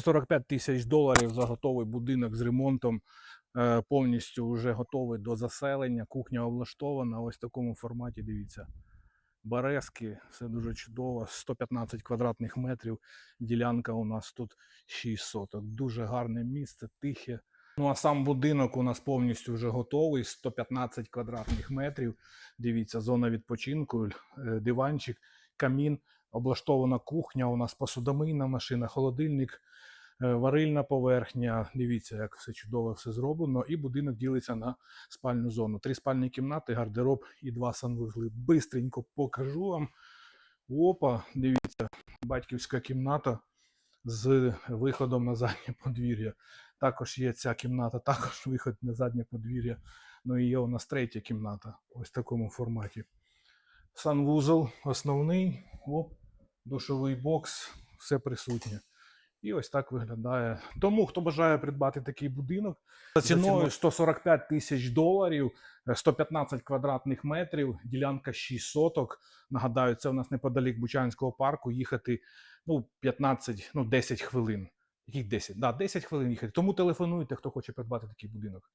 145 тисяч доларів за готовий будинок з ремонтом. е, Повністю вже готовий до заселення. Кухня облаштована. Ось в такому форматі. Дивіться. Березки, все дуже чудово. 115 квадратних метрів. Ділянка у нас тут 6 соток. Дуже гарне місце, тихе. Ну а сам будинок у нас повністю вже готовий. 115 квадратних метрів. Дивіться, зона відпочинку, е, диванчик, камін, облаштована кухня. У нас посудомийна машина, холодильник, варильна поверхня. Дивіться, як все чудово все зроблено. І будинок ділиться на спальну зону. Три спальні кімнати, гардероб і два санвузли. Бистренько покажу вам. Опа, дивіться, батьківська кімната з виходом на заднє подвір'я. Також є ця кімната, також виход на заднє подвір'я. Ну і є у нас третя кімната, ось в такому форматі. Санвузол основний, оп, душовий бокс, все присутнє. І ось так виглядає. Тому, хто бажає придбати такий будинок за ціною 145 тисяч доларів, е, 115 квадратних метрів, ділянка 6 соток. Нагадаю, це у нас неподалік Бучанського парку. Їхати ну, 15, ну 10 хвилин. Яких 10? Да, 10 хвилин їхати. Тому телефонуйте, хто хоче придбати такий будинок.